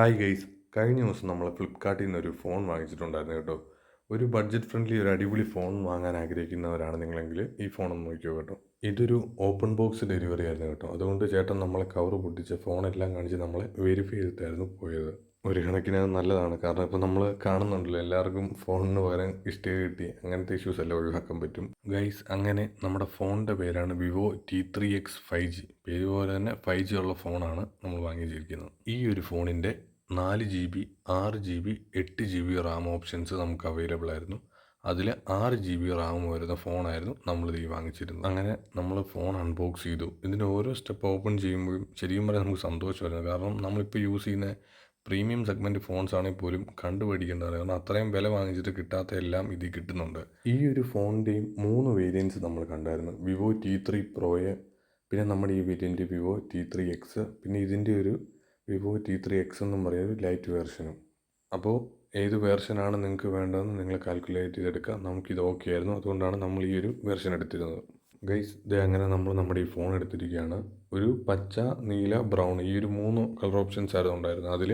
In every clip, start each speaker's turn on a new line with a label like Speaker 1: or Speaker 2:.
Speaker 1: Hi guys കഴിഞ്ഞ ദിവസം നമ്മൾ ഫ്ലിപ്കാർട്ടിൽ നിന്ന് ഒരു ഫോൺ വാങ്ങിച്ചിട്ടുണ്ടായിരുന്നു കേട്ടോ. ഒരു ബഡ്ജറ്റ് ഫ്രണ്ട്ലി ഒരു അടിപൊളി ഫോൺ വാങ്ങാൻ ആഗ്രഹിക്കുന്നവരാണ് നിങ്ങളെങ്കിൽ ഈ ഫോൺ ഒന്ന് നോക്കിയോ കേട്ടോ. ഇതൊരു ഓപ്പൺ ബോക്സ് ഡെലിവറി ആയിരുന്നു കേട്ടോ. അതുകൊണ്ട് ചേട്ടൻ നമ്മളെ കവർ പൊട്ടിച്ച് ഫോണെല്ലാം കാണിച്ച് നമ്മളെ വെരിഫൈ ചെയ്തിട്ടായിരുന്നു പോയത്. ഒരു കണക്കിന് അത് നല്ലതാണ്. കാരണം ഇപ്പോൾ നമ്മൾ കാണുന്നുണ്ടല്ലോ എല്ലാവർക്കും ഫോണിന് പകരം ഇഷ്ടേ കിട്ടി അങ്ങനത്തെ ഇഷ്യൂസ് എല്ലാം ഒഴിവാക്കാൻ പറ്റും. ഗൈസ് അങ്ങനെ നമ്മുടെ ഫോണിന്റെ പേരാണ് Vivo T three X five G പേര് പോലെ തന്നെ ഫൈവ് ജി ഉള്ള ഫോണാണ് നമ്മൾ വാങ്ങിച്ചിരിക്കുന്നത്. ഈ ഒരു ഫോണിന്റെ നാല് ജി ബി ആറ് ജി ബി എട്ട് ജി ബി റാം ഓപ്ഷൻസ് നമുക്ക് അവൈലബിൾ ആയിരുന്നു. അതിൽ ആറ് ജി ബി റാം വരുന്ന ഫോണായിരുന്നു നമ്മൾ ഈ വാങ്ങിച്ചിരുന്നത്. അങ്ങനെ നമ്മൾ ഫോൺ അൺബോക്സ് ചെയ്തു. ഇതിന്റെ ഓരോ സ്റ്റെപ്പ് ഓപ്പൺ ചെയ്യുമ്പോഴും ശരിക്കും പറയാൻ നമുക്ക് സന്തോഷമായിരുന്നു. കാരണം നമ്മളിപ്പോൾ യൂസ് ചെയ്യുന്ന പ്രീമിയം സെഗ്മെന്റ് ഫോൺസ് ആണെങ്കിൽ പോലും കണ്ടുപിടിക്കേണ്ടതാണ് കാരണം അത്രയും വില വാങ്ങിച്ചിട്ട് കിട്ടാത്ത എല്ലാം ഇതിൽ കിട്ടുന്നുണ്ട്. ഈ ഒരു ഫോണിന്റെയും മൂന്ന് വേരിയൻസ് നമ്മൾ കണ്ടായിരുന്നു. വിവോ ടി ത്രീ പ്രോയെ പിന്നെ നമ്മുടെ ഈ variant Vivo T three X പിന്നെ ഇതിന്റെ ഒരു വിവോ ടി ത്രീ എക്സ് എന്നും പറയുന്നത് ലൈറ്റ് വേർഷനും അപ്പോൾ ഏത് വേർഷനാണ് നിങ്ങൾക്ക് വേണ്ടതെന്ന് നിങ്ങൾ കാൽക്കുലേറ്റ് ചെയ്തെടുക്കുക നമുക്കിത് ഓക്കെ ആയിരുന്നു. അതുകൊണ്ടാണ് നമ്മൾ ഈ ഒരു വേർഷൻ എടുത്തിരുന്നത്. ഗൈസ് ഇത് അങ്ങനെ നമ്മൾ നമ്മുടെ ഈ ഫോൺ എടുത്തിരിക്കുകയാണ്. ഒരു പച്ച നീല ബ്രൗൺ ഈ ഒരു മൂന്ന് കളർ ഓപ്ഷൻസ് ആയിരുന്നു ഉണ്ടായിരുന്നത്. അതിൽ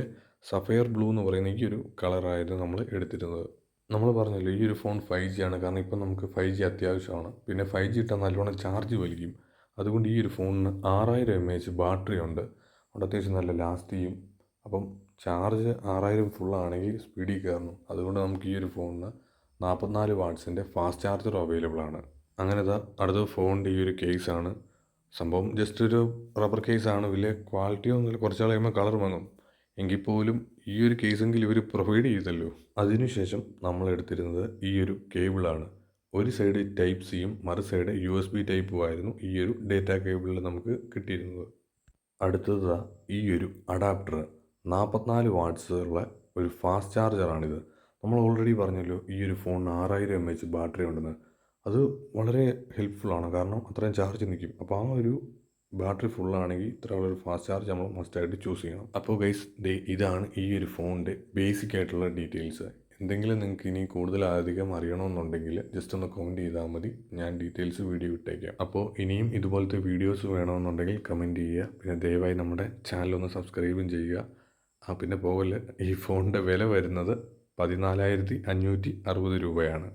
Speaker 1: സഫയർ ബ്ലൂ എന്ന് പറയുന്ന ഈ ഒരു കളറായിരുന്നു നമ്മൾ എടുത്തിരുന്നത്. നമ്മൾ പറഞ്ഞല്ലോ ഈ ഒരു ഫോൺ ഫൈവ് ജി ആണ്. കാരണം ഇപ്പം നമുക്ക് ഫൈവ് ജി അത്യാവശ്യമാണ്. പിന്നെ ഫൈവ് ജി ഇട്ടാൽ നല്ലോണം ചാർജ് വലിക്കും. അതുകൊണ്ട് ഈ ഒരു ഫോണിന് ആറായിരം എം എച്ച് ബാറ്ററി ഉണ്ട്. അതുകൊണ്ട് അത്യാവശ്യം നല്ല ലാസ്റ്റ് ചെയ്യും അപ്പം ചാർജ് ആറായിരം ഫുള്ളാണെങ്കിൽ സ്പീഡിൽ കയറണം അതുകൊണ്ട് നമുക്ക് ഈ ഒരു ഫോണിന് നാൽപ്പത്തിനാല് വാട്ട്സിന്റെ ഫാസ്റ്റ് ചാർജർ അവൈലബിൾ ആണ്. അങ്ങനെ അടുത്ത ഫോണിന്റെ ഈ ഒരു കേസാണ് സംഭവം ജസ്റ്റ് ഒരു റബ്ബർ കേസാണ് വലിയ ക്വാളിറ്റി ഒന്നുമില്ല കുറച്ച് നാൾ കഴിയുമ്പോൾ കളർ വാങ്ങും എങ്കിൽ പോലും ഈ ഒരു കേസെങ്കിൽ ഇവർ പ്രൊവൈഡ് ചെയ്തല്ലോ. അതിനുശേഷം നമ്മൾ എടുത്തിരുന്നത് ഈ ഒരു കേബിളാണ് ഒരു സൈഡ് ടൈപ്പ് സിയും മറു സൈഡ് യു എസ് ബി ടൈപ്പും ആയിരുന്നു ഈ ഒരു ഡേറ്റ കേബിളിൽ നമുക്ക് കിട്ടിയിരുന്നത്. അടുത്തത് ഈ ഒരു അഡാപ്റ്റർ നാൽപ്പത്തിനാല് വാട്ട്സ് ഉള്ള ഒരു ഫാസ്റ്റ് ചാർജറാണിത് നമ്മൾ ഓൾറെഡി പറഞ്ഞല്ലോ ഈ ഒരു ഫോണിന് ആറായിരം എം എച്ച് ബാറ്ററി ഉണ്ടെന്ന്. അത് വളരെ ഹെൽപ്ഫുള്ളാണ് കാരണം അത്രയും ചാർജ് നിൽക്കും അപ്പോൾ ആ ഒരു ബാറ്ററി ഫുള്ളാണെങ്കിൽ ഇത്ര ഒരു ഫാസ്റ്റ് ചാർജ് നമ്മൾ മസ്റ്റായിട്ട് ചൂസ് ചെയ്യണം. അപ്പോൾ ഗൈസ് ഇതാണ് ഈ ഒരു ഫോണിന്റെ ബേസിക് ആയിട്ടുള്ള ഡീറ്റെയിൽസ് എന്തെങ്കിലും നിങ്ങൾക്ക് ഇനി കൂടുതൽ അധികം അറിയണമെന്നുണ്ടെങ്കിൽ ജസ്റ്റ് ഒന്ന് കമന്റ് ചെയ്താൽ മതി. ഞാൻ ഡീറ്റെയിൽസ് വീഡിയോ ഇട്ടേക്കാം. അപ്പോൾ ഇനിയും ഇതുപോലത്തെ വീഡിയോസ് വേണമെന്നുണ്ടെങ്കിൽ കമന്റ് ചെയ്യുക. പിന്നെ ദയവായി നമ്മുടെ ചാനൽ ഒന്ന് സബ്സ്ക്രൈബും ചെയ്യുക. ആ പിന്നെ പോകൽ ഈ ഫോണിന്റെ വില വരുന്നത് പതിനാലായിരത്തി അഞ്ഞൂറ്റി അറുപത് രൂപയാണ്.